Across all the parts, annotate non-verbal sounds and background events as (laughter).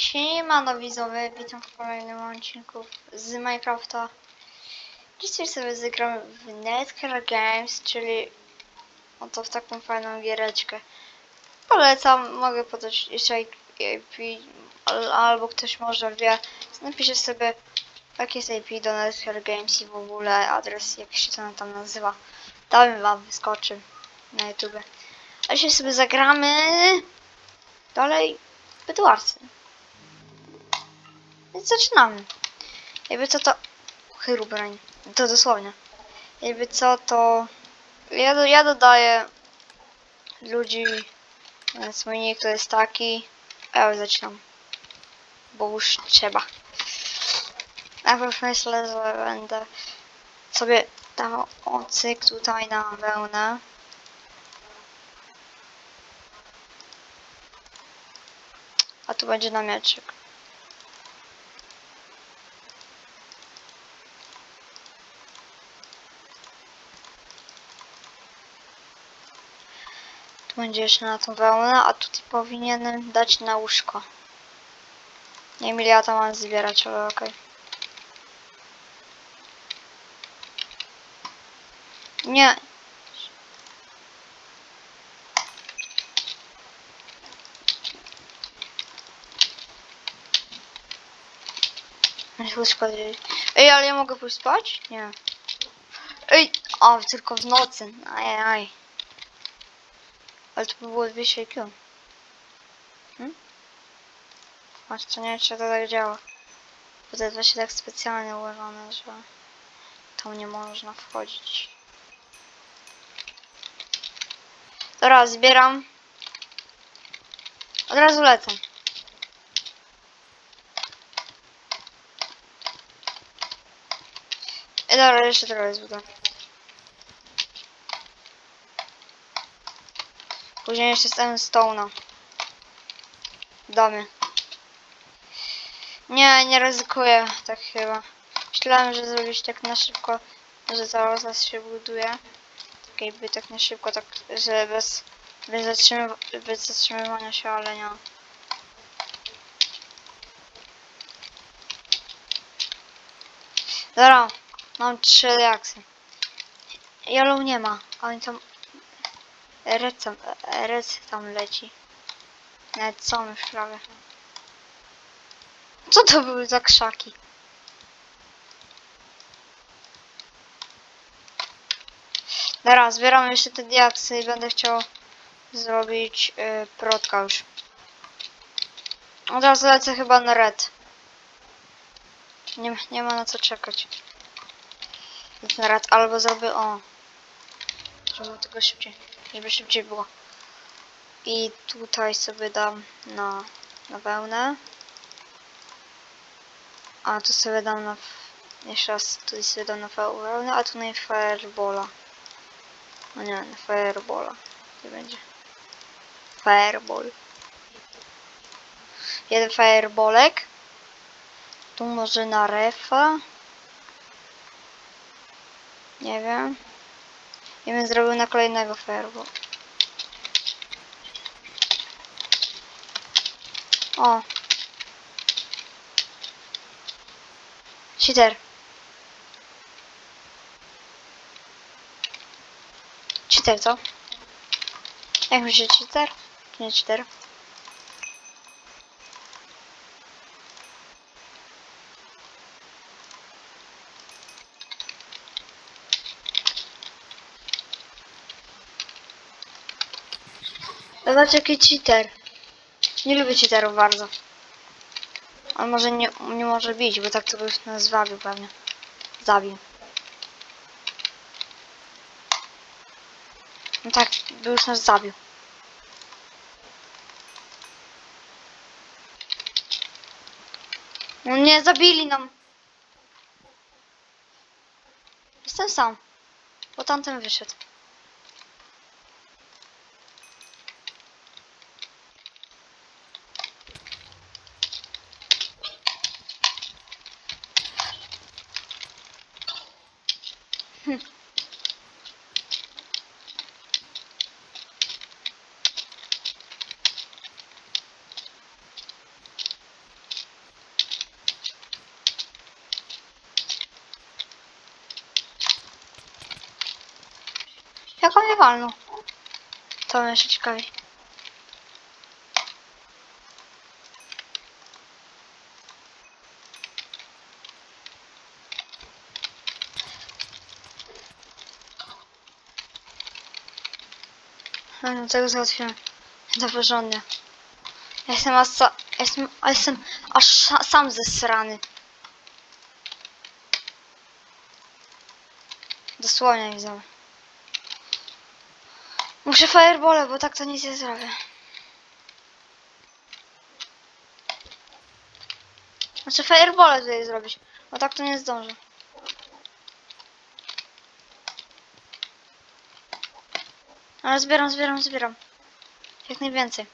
Siemano widzowie, witam w kolejnym odcinku z Minecrafta. Dzisiaj sobie zagramy w Nether Games, czyli oto w taką fajną giereczkę. Polecam, mogę podać jeszcze IP, al- albo ktoś może wie. Napiszę sobie jaki jest IP do Nether Games i w ogóle adres, jak się to tam nazywa. Tam wam wyskoczy na YouTube. A dzisiaj sobie zagramy dalej w Bydłarce. Więc zaczynamy. Jakby co to... Herobrine. To dosłownie. Jakby co to... Ja, do, ja dodaję ludzi, więc mój nick to jest taki. A ja zaczynam. Bo już trzeba. Najpierw myślę, że będę sobie dał ocyk tutaj na wełnę. A tu będzie namioczek. Będzie jeszcze na tą wełnę, a tutaj powinienem dać na łóżko. Nie wiem ile ja tam mam zbierać, ale okej. Nie. Łóżko gdzieś. Ej, ale ja mogę pójść spać? Nie. Ej, a tylko w nocy. Ajaj. Ale to by było 200 IQ. Hmm? Właśnie nie wiem, czy to tak działa. Bo to jest właśnie tak specjalnie ułożone, że tam nie można wchodzić. Dobra, zbieram. Od razu lecę. I dobra, jeszcze trochę zbudę. Później jeszcze stałem Stone'a. W domie. Nie, nie ryzykuję tak chyba. Myślałem, że zrobić tak na szybko, że zaraz nas się buduje. Tak jakby tak na szybko, tak, że bez, bez, zatrzymywa- bez zatrzymywania się, ale nie. Dobra, mam trzy reakcje. Yellow nie ma, oni tam Red tam, tam leci. Nawet są już prawie. Co to były za krzaki? Dobra, zbieram jeszcze te diaksy i będę chciał zrobić yy, protka już. Od razu lecę chyba na red. Nie, nie ma na co czekać. Na red, albo zrobię o. Żeby tego szybciej, żeby szybciej było. I tutaj sobie dam na, na wełnę. A tu sobie dam na... Jeszcze raz tutaj sobie dam na wełnę, a tu na firebola. No nie, na firebola. Nie będzie. Fireball. Jeden firebolek. Tu może na refa. Nie wiem. Ja bym zrobił na kolejnego fireball. O. Cheater. Cheater, co? Jak myślisz, cheater? Nie cheater? Zobacz jaki cheater. Nie lubię cheaterów bardzo. On może nie, nie może bić, bo tak to by nas zwabił pewnie. Zabił. No tak, by już nas zabił. No nie, zabili nam. Jestem sam. Bo tamten wyszedł. Jak on mnie walnął? To mnie jeszcze ciekawi. No, tego załatwiłem. To porządnie. Ja jestem aż, jestem, jestem aż sa- sam zesrany. Dosłownie widzę. Muszę firebole, bo tak to nic nie zrobię. Znaczy firebole tutaj zrobić, bo tak to nie zdążę. Ale zbieram, zbieram, zbieram. Jak najwięcej.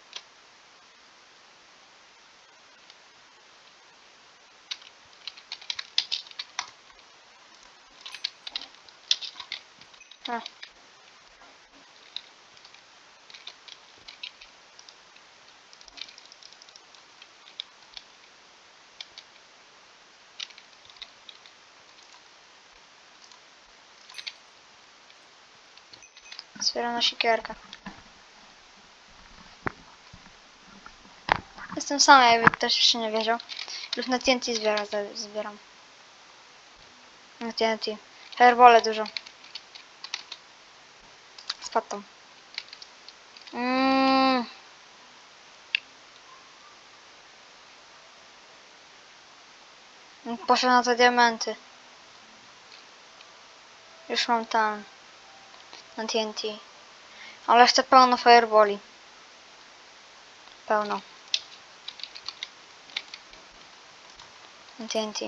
Zbieram na siekierkę. Jestem sama, jakby ktoś jeszcze nie wiedział. Lub na TNT zbiera, zbieram. Na TNT. Firebole dużo. Spadł tam. Mm. Poszedł na te diamenty. Już mam tam. Na TNT. Ale chcę pełno fireboli. Pełno. TNT.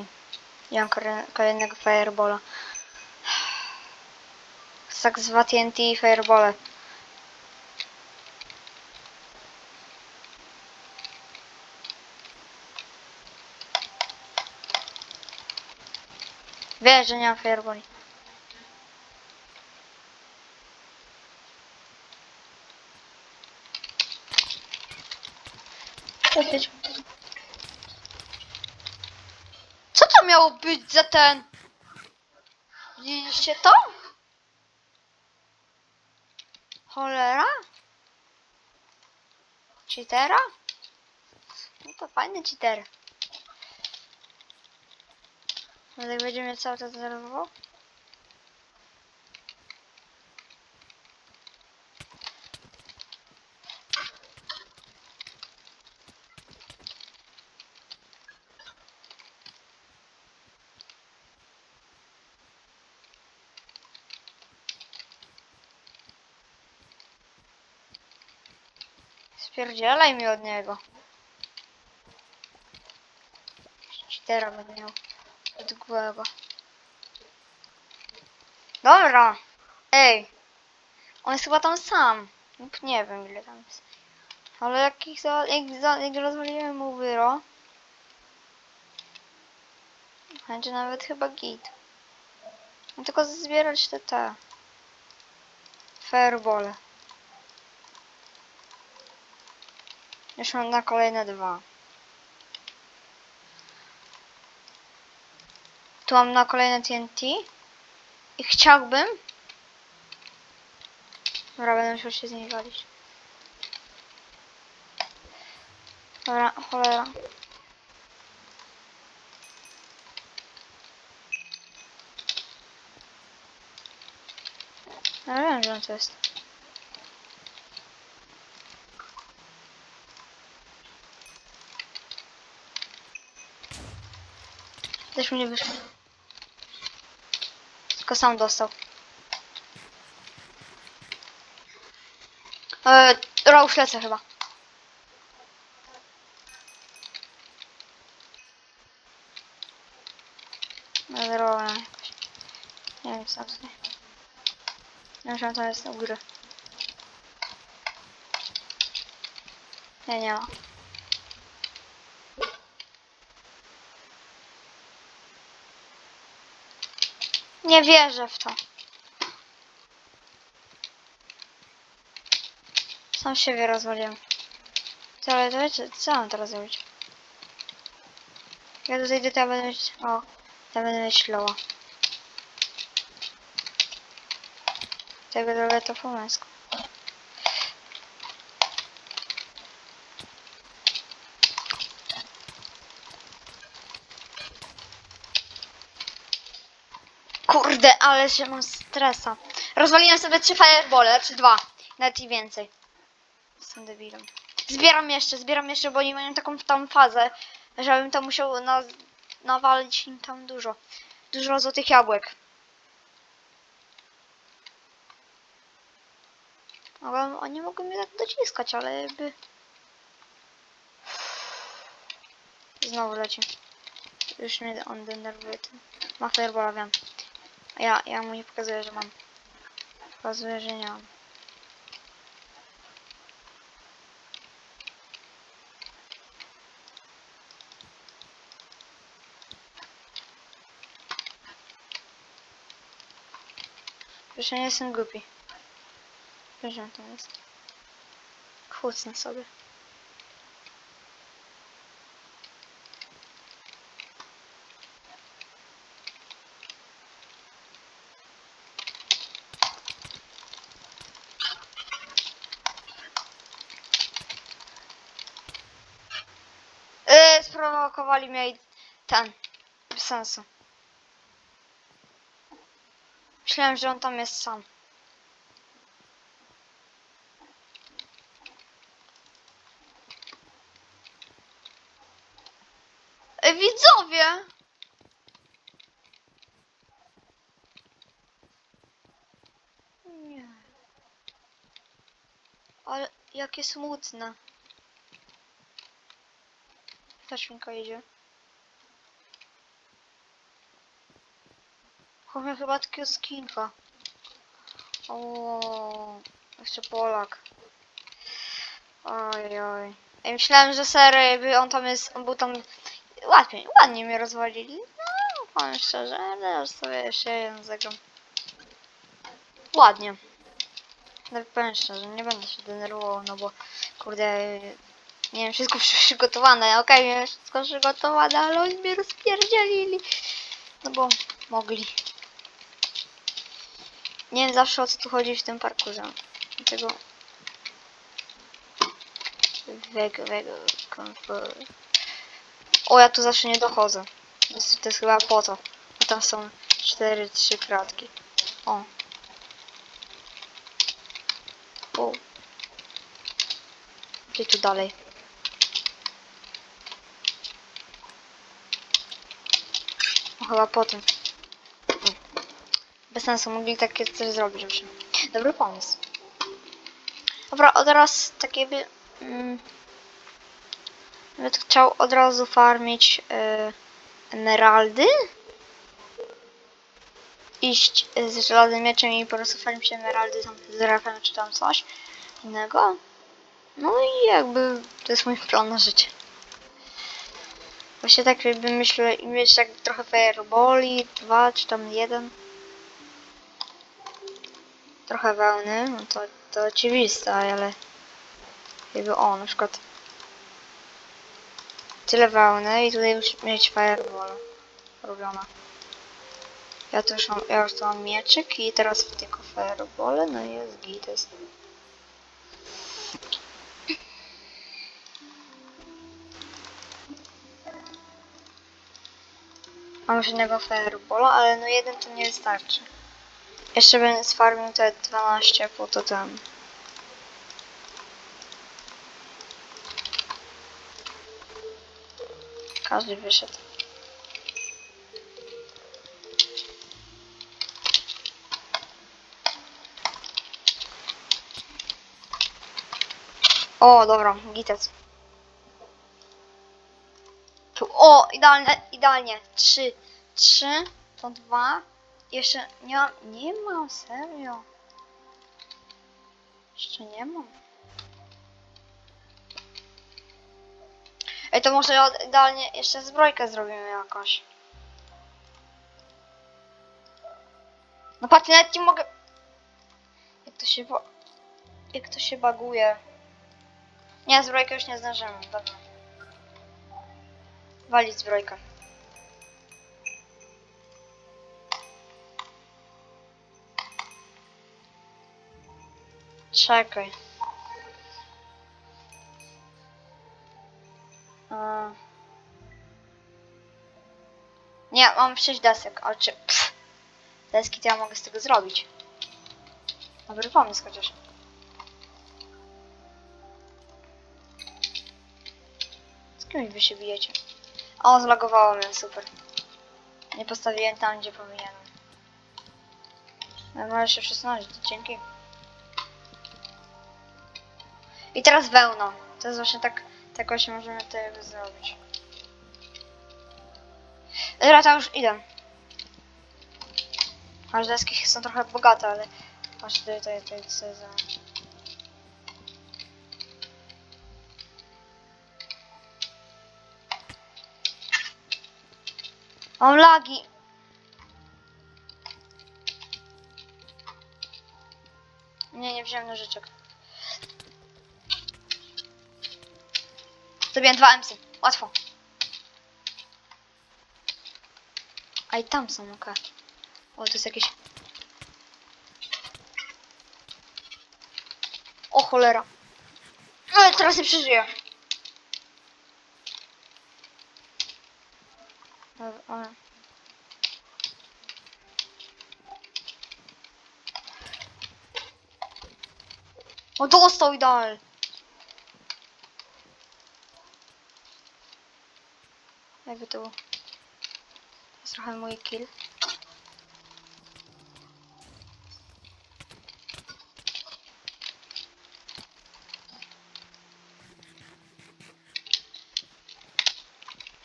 Ja mam kole- kolejnego firebola. Tak zwa TNT i firebole. Wiesz, że nie mam fireboli. Co to miało być za ten? Widzieliście to? Cholera? Cheatera? No to fajny cheater. No tak będzie mnie cały czas denerwował? Spierdzielaj mi od niego. Cheatera będę miał. Od głowego. Dobra. Ej. On jest chyba tam sam. Nie wiem ile tam jest. Ale jak, ich za, jak, za, jak rozwaliłem mu wyro. Będzie nawet chyba git. No tylko zbierać te te. Firebole. Już mam na kolejne dwa. Tu mam na kolejne TNT. I chciałbym... Dobra, będę musiał się z nimi walić. Dobra, cholera. Ja wiem, że on to jest. Też nie wyszło. Tylko sam dostał. Eee, już lecę chyba. Jakoś. Nie wiem, tam tutaj. Nie wiem, tam jest u góry. Nie, nie ma. Nie wierzę w to. Sam siebie rozwaliłem. Co, ale to wiecie, co mam teraz zrobić? Ja tutaj idę, to ja będę mieć... O, ja będę mieć loła. tego drogę to po męsku. Kurde, ale że mam stresa. Rozwaliłem sobie trzy firebole, czy dwa. Nawet i więcej. Jestem debilem. Zbieram jeszcze, zbieram jeszcze, bo oni mają taką tam fazę, żebym tam musiał na, nawalić im tam dużo. Dużo złotych jabłek. Mogą, oni mogą mnie tak dociskać, ale jakby... Znowu leci. Już mnie on denerwuje. Ma fireballa, wiem. Ja, ja mu nie pokazuję, że mam. Pokazuję, że nie mam. Już nie jestem głupi. On tam jest. Chłócnę sobie. Yy, sprowokowali mnie i ten. Bez sensu. Myślałem, że on tam jest sam. Ej, widzowie! Nie. Ale jakie smutne. Ta świnka. Chowam chyba takiego skinka. O, jeszcze Polak. Oj, oj. Ja myślałem, że sery, by on tam jest, on był tam ładnie, ładnie mnie rozwalili. No, powiem szczerze, ale już sobie jeszcze jeden zagram. Ładnie. No powiem szczerze, nie będę się denerwował, no bo kurde, nie wiem, wszystko przy- (laughs) przygotowane, okej, miałem wszystko przygotowane, ale oni mnie rozpierdzielili. No bo mogli. Nie wiem zawsze o co tu chodzi w tym parkurze. Dlatego... Wego, wego. O, ja tu zawsze nie dochodzę. To jest, chyba po to. Bo tam są cztery, trzy kratki. O. O. Gdzie tu dalej? O, chyba po tym. Bez sensu, mogli takie coś zrobić. Dobry pomysł. Dobra, od teraz takie by... Mm, chciał od razu farmić e, emeraldy. Iść e, z żelaznym mieczem i po prostu farmić emeraldy tam z rafem czy tam coś innego. No i jakby to jest mój plan na życie. Właśnie tak jakby myślę i mieć tak trochę fireboli, dwa czy tam jeden. Trochę wełny, no to, to oczywiste, ale jakby o, na przykład tyle wełny i tutaj już mieć fireball robiona. Ja tu już mam, ja już tu mam mieczyk i teraz tylko fireball, no i jest git, jest. Mam już jednego fireballa, ale no jeden to nie wystarczy. Jeszcze będę sfarmił te 12 po to ten. Każdy wyszedł. O, dobra, gitec. Tu, o, idealnie, idealnie. Trzy, trzy, to dwa. Jeszcze nie nie mam, serio. Jeszcze nie mam. Ej, to może idealnie jeszcze zbrojkę zrobimy jakąś. No patrz, nawet nie mogę... Jak to się... Jak to się baguje. Nie, zbrojkę już nie zdążymy, dobra. Walić zbrojkę. Czekaj. A. Nie, mam 6 desek, ale czy... Pff, deski to ja mogę z tego zrobić. Dobry pomysł chociaż. Z kim wy się bijecie? O, zlagowało mnie, super. Nie postawiłem tam, gdzie powinienem. Ale możesz się przesunąć, dzięki. I teraz wełna. To jest właśnie tak, tak właśnie możemy to zrobić. To już idę. Aż deski są trochę bogate, ale właśnie tutaj, tutaj, tutaj, tutaj za... Mam lagi. Nie, nie wziąłem nożyczek. Zrobiłem dwa MC. Łatwo. A i tam są, okej. O, to jest jakieś... O cholera. Ale teraz nie przeżyję. O, dostał ideal. Jakby. To jest trochę mój kill.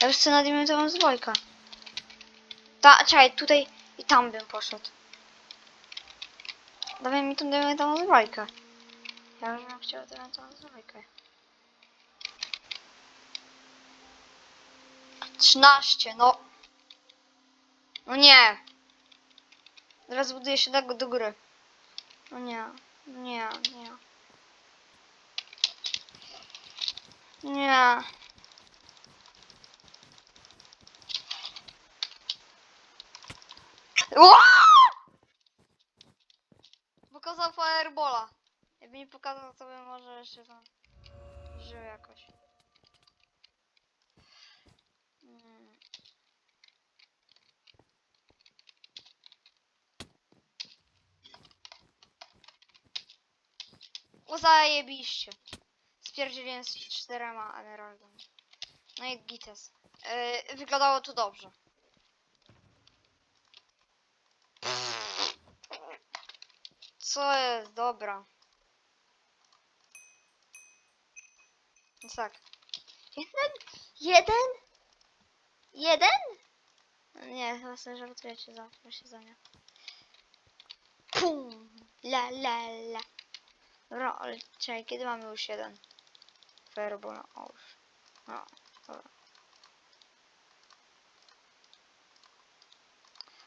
Ja już chcę na diamentową zwojkę. Ta, czekaj, tutaj i tam bym poszedł. Dawaj mi tą diamentową zwojkę. Ja już bym chciał diamentową zwojkę. 13, no. No nie. Teraz buduję się do, do góry. No nie, nie, nie. Nie. Pokazał firebola. Jakby nie pokazał, to bym może jeszcze tam żył jakoś. Mm. O zajebiście. Spierdzieliłem z czterema emeraldami. No i gites. Yy, wyglądało to dobrze. Co jest? Dobra. Więc tak. Jeden? Jeden? Jeden? No Nie, chyba sobie żartujecie za, się za nie. Pum! La la la. Dobra, ale czekaj, kiedy mamy już jeden? Fireball, o już. No, dobra.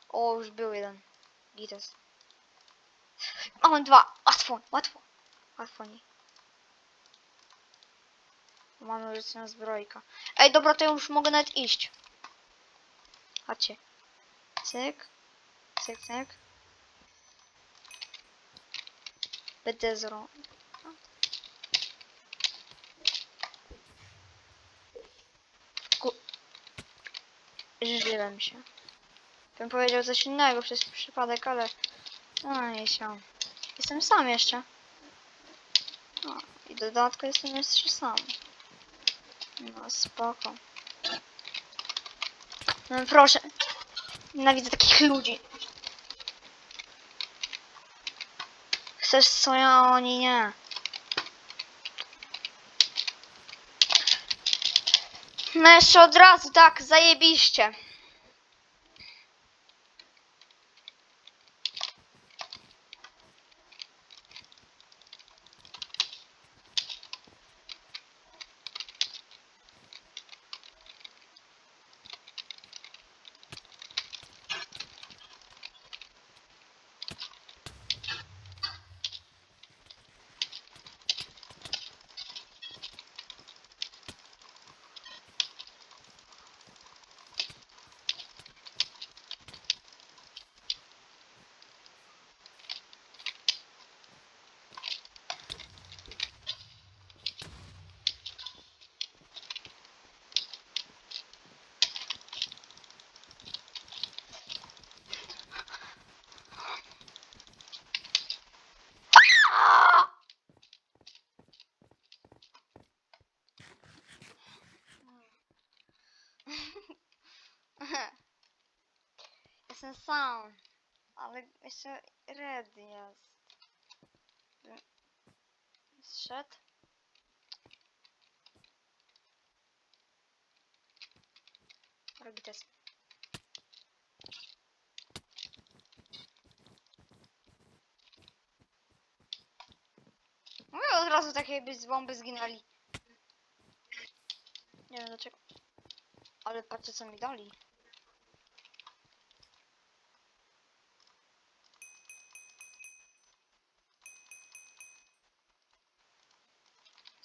O, już był jeden. Gites. (laughs) A mam dwa. Łatwo, łatwo. Łatwo nie. Mamy już na zbrojka. Ej, dobra, to już mogę nawet iść. Chodźcie. Cyk. Cyk, cyk. Będę zro... Ku... Żliłem się. Bym powiedział coś innego przez przypadek, ale... No nie się. Jestem sam jeszcze. No, i dodatkowo jestem jeszcze sam. No spoko. No proszę. Nienawidzę takich ludzi. Chcesz co ja, oni nie. No jeszcze od razu, tak, zajebiście. Sam. Ale jeszcze red jest. Zszedł. Robi test. I od razu takie jakby z bomby zginęli. Nie wiem dlaczego. Ale patrzcie co mi dali.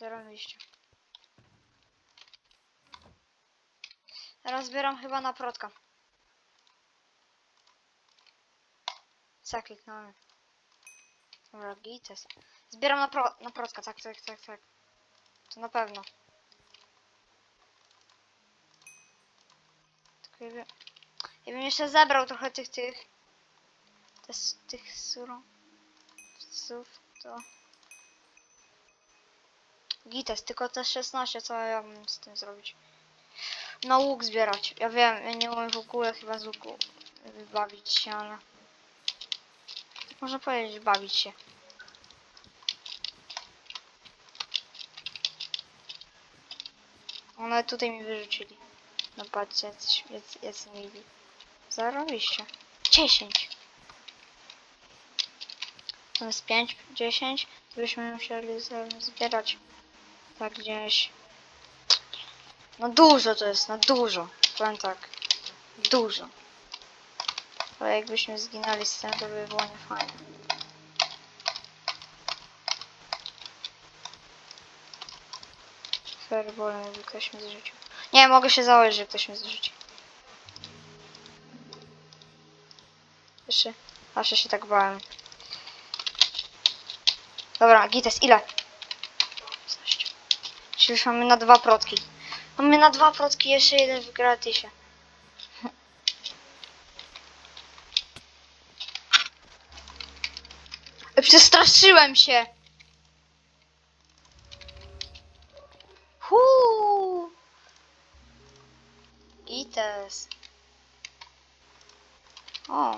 Zarobiliście. Teraz zbieram chyba na protka. Co kliknąłem? Dobra, gites. Zbieram na, pro, na protka, tak, tak, tak, tak. To na pewno. Tylko ja bym, jeszcze zebrał trochę tych, tych, s- tych surowców, to... Gites, tylko te 16, co ja bym z tym zrobić? Na łuk zbierać. Ja wiem, ja nie umiem w ogóle chyba z łuku bawić się, ale... Można powiedzieć, bawić się. One tutaj mi wyrzucili. No patrzcie, jacyś, jacy, jacy mili. Zarobiście. 10. To jest 5, 10. To byśmy musieli zbierać. Tak gdzieś. No dużo to jest, no dużo. Powiem tak. Dużo. Ale jakbyśmy zginęli z tym, to by było niefajne. Fireballem jakby ktoś mnie zrzucił. Nie, mogę się założyć, że ktoś mnie zrzuci. Jeszcze, zawsze się tak bałem. Dobra, Gites, ile? 16. Czyli już mamy na dwa protki. Mamy na dwa protki, jeszcze jeden w gratisie. Przestraszyłem się! Huu! Gites. O.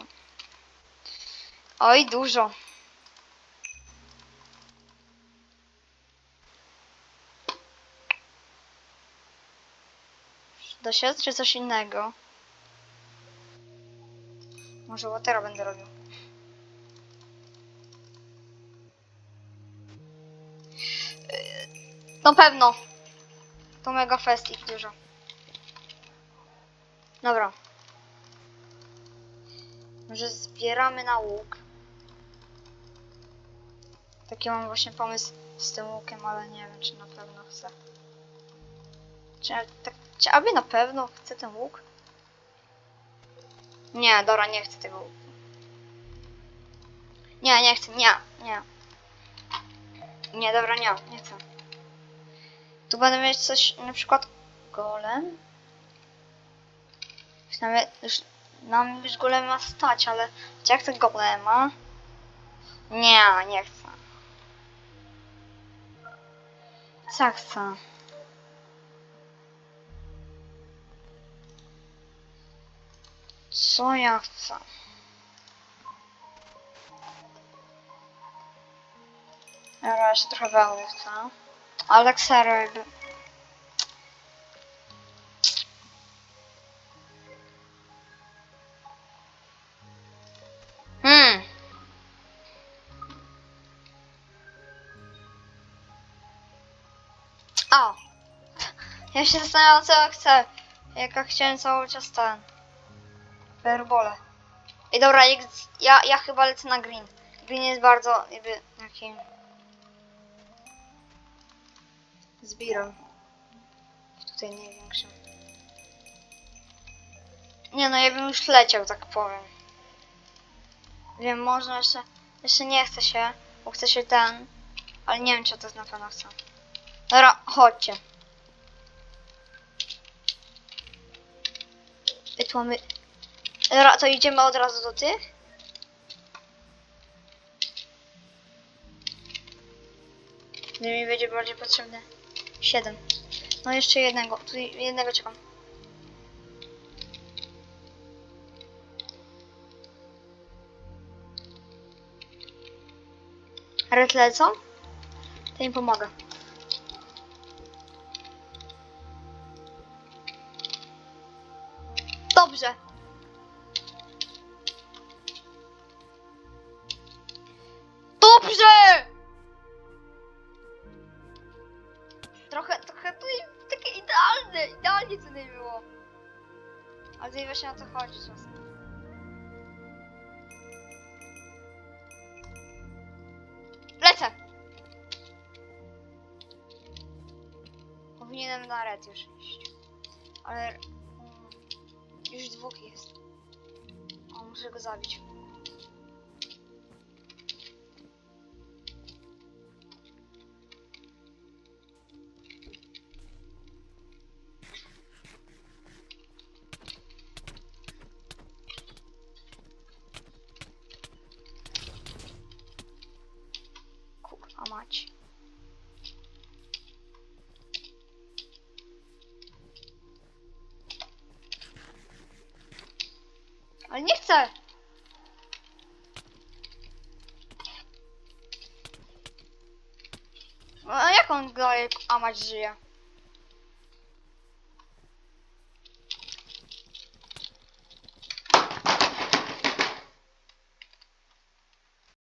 Oj, dużo. Do czy coś innego? Może watera będę robił. Na pewno. To mega fest ich dużo. Dobra. Może zbieramy na łuk. Taki mam właśnie pomysł z tym łukiem, ale nie wiem, czy na pewno chcę. Czy, tak, czy aby na pewno chcę ten łuk? Nie, dobra, nie chcę tego łuku. Nie, nie chcę, nie, nie. Nie, dobra, nie, nie chcę. Tu będę mieć coś, na przykład golem. Już Nawet, już, nam już golem ma stać, ale czy jak chcę golema? Nie, nie chcę. Co chcę? Co ja chcę? Jeszcze trochę wełny chcę. Ale tak. Hmm. Ja się zastanawiam co chcę. Jak ja chciałem cały czas ten... Firebole. I dobra, ja, ja chyba lecę na green. Green jest bardzo jakby takim... Zbirem. Tutaj największym. Nie no, ja bym już leciał, tak powiem. Wiem, można jeszcze... Jeszcze nie chce się, bo chce się ten... Ale nie wiem, czy to na pewno chcę. Dobra, chodźcie. I tu mamy... Dobra, to idziemy od razu do tych. No Gdy mi będzie bardziej potrzebne. Siedem. No jeszcze jednego. Tu jednego czekam. Red lecą? To im pomaga. Dobrze. Dwóch jest. O, muszę go zabić. A jak